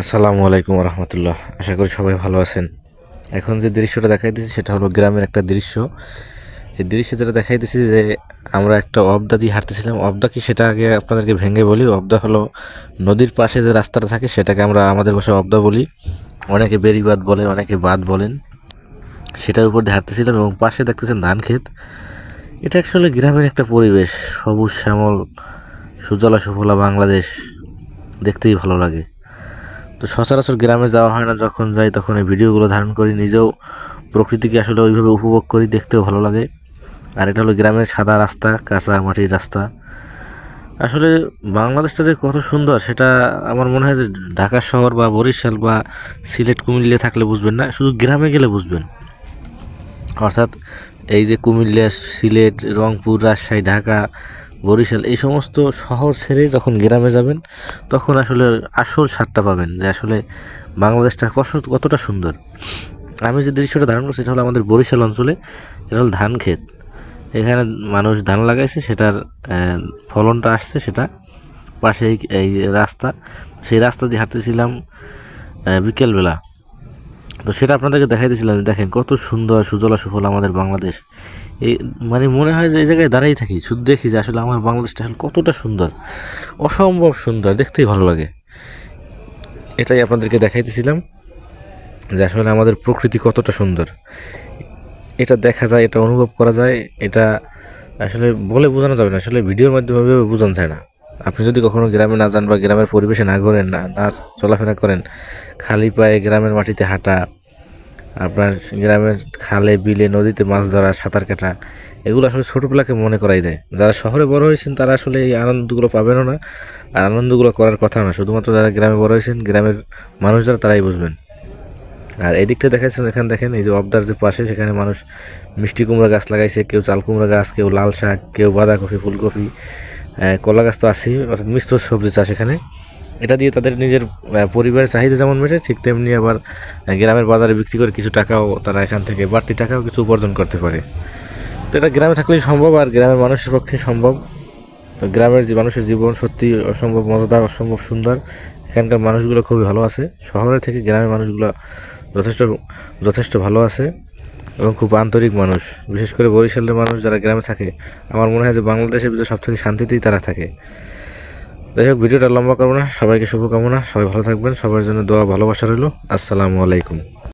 আসসালামু আলাইকুম রহমতুল্লাহ আশা করি সবাই ভালো আছেন। এখন যে দৃশ্যটা দেখাই দিচ্ছি সেটা হলো গ্রামের একটা দৃশ্য। এই দৃশ্যে যেটা দেখাই দিচ্ছি যে আমরা একটা অবদা দিয়ে হাঁটতেছিলাম। অবদা কি সেটা আগে আপনাদেরকে ভেঙে বলি? অবদা হলো নদীর পাশে যে রাস্তাটা থাকে, সেটাকে আমরা আমাদের ভাষায় অবদা বলি। অনেকে বেরিবাদ বলে অনেকে বাদ বলেন। সেটার উপর দিয়ে হাঁটতেছিলাম এবং পাশে দেখতেছেন ধান ক্ষেত। এটা অ্যাকচুয়ালি গ্রামের একটা পরিবেশ। সবুজ শ্যামল, সুজলা সুফলা বাংলাদেশ। দেখতেই ভালো লাগে। তো সচরাচর গ্রামে যাওয়া হয় না, যখন যাই তখন এই ভিডিওগুলো ধারণ করি, নিজেও প্রকৃতিকে আসলে ওইভাবে উপভোগ করি, দেখতেও ভালো লাগে। আর এটা হলো গ্রামের সাদা রাস্তা, কাঁচা মাটির রাস্তা। আসলে বাংলাদেশটা যে কত সুন্দর, সেটা আমার মনে হয় যে ঢাকা শহর বা বরিশাল বা সিলেট, কুমিল্লা থাকলে বুঝবেন না, শুধু গ্রামে গেলে বুঝবেন। অর্থাৎ এই যে কুমিল্লা, সিলেট, রংপুর, রাজশাহী, ঢাকা বরিশাল, এই সমস্ত শহর ছেড়ে যখন গ্রামে যাবেন, তখন আসলে আসল স্বাদটা পাবেন যে আসলে বাংলাদেশটা কত কতটা সুন্দর। আমি যে দৃশ্যটা ধারণ করছি, সেটা হলো আমাদের বরিশাল অঞ্চলে, এটা হলো ধান ক্ষেত। এখানে মানুষ ধান লাগাইছে, সেটার ফলনটা আসছে সেটা। পাশে এই রাস্তা, সেই রাস্তা দিয়ে হাঁটতেছিলাম বিকেলবেলা। তো সেটা আপনাদেরকে দেখাই দিয়েছিলাম দেখেন কত সুন্দর সুজলা সুফল আমাদের বাংলাদেশ। এই মানে মনে হয় যে এই জায়গায় দাঁড়াই থাকি, শুধু দেখি যে আসলে আমার বাংলাদেশটা আসলে কতটা সুন্দর, অসম্ভব সুন্দর, দেখতেই ভালো লাগে। এটাই আপনাদেরকে দেখাইতেছিলাম যে আসলে আমাদের প্রকৃতি কতটা সুন্দর। এটা দেখা যায়, এটা অনুভব করা যায়, এটা আসলে বলে বোঝানো যাবে না, আসলে ভিডিওর মাধ্যমে বোঝানো যায় না। আপনি যদি কখনো গ্রামে না যান বা গ্রামের পরিবেশে না ঘোরেন, না না চলাফেরা করেন, খালি পায়ে গ্রামের মাটিতে হাঁটা, আপনার গ্রামের খালে, বিলে, নদীতে মাছ ধরা, সাঁতার কাটা, এগুলো আসলে ছোটোবেলাকে মনে করাই দেয়। যারা শহরে বড় হয়েছেন, তারা আসলে এই আনন্দগুলো পাবেনও না। আর আনন্দগুলো করার কথা না, শুধুমাত্র যারা গ্রামে বড় হয়েছেন, গ্রামের মানুষ যারা তারাই বুঝবেন। আর এদিকটা দিকটা দেখাচ্ছেন এখানে দেখেন, এই যে অবদার যে পাশে, সেখানে মানুষ মিষ্টি কুমড়া গাছ লাগাইছে, কেউ চাল কুমড়া গাছ, কেউ লাল শাক, কেউ বাঁধাকপি, ফুলকপি কলা গাছ তো আছেই, অর্থাৎ মিশ্র সবজি চাষ এখানে। এটা দিয়ে তাদের নিজের পরিবারের চাহিদা যেমন মেটে, ঠিক তেমনি আবার গ্রামের বাজারে বিক্রি করে কিছু টাকাও তারা এখান থেকে, বাড়তি টাকাও কিছু উপার্জন করতে পারে। তো এটা গ্রামে থাকলেই সম্ভব আর গ্রামের মানুষের পক্ষে সম্ভব। তো গ্রামের যে মানুষের জীবন সত্যি অসম্ভব মজাদার, অসম্ভব সুন্দর। এখানকার মানুষগুলো খুবই ভালো আছে। শহরের থেকে গ্রামের মানুষগুলো যথেষ্ট যথেষ্ট ভালো আছে। এবং খুব আন্তরিক মানুষ। বিশেষ করে বরিশালের মানুষ যারা গ্রামে থাকে, আমার মনে হয় যে বাংলাদেশের ভিতরে সব থেকে শান্তিতেই তারা থাকে। যাই হোক, ভিডিওটা লম্বা করব না। সবাইকে শুভকামনা। সবাই ভালো থাকবেন। সবার জন্য দোয়া, ভালোবাসা রইল। আসসালামু আলাইকুম।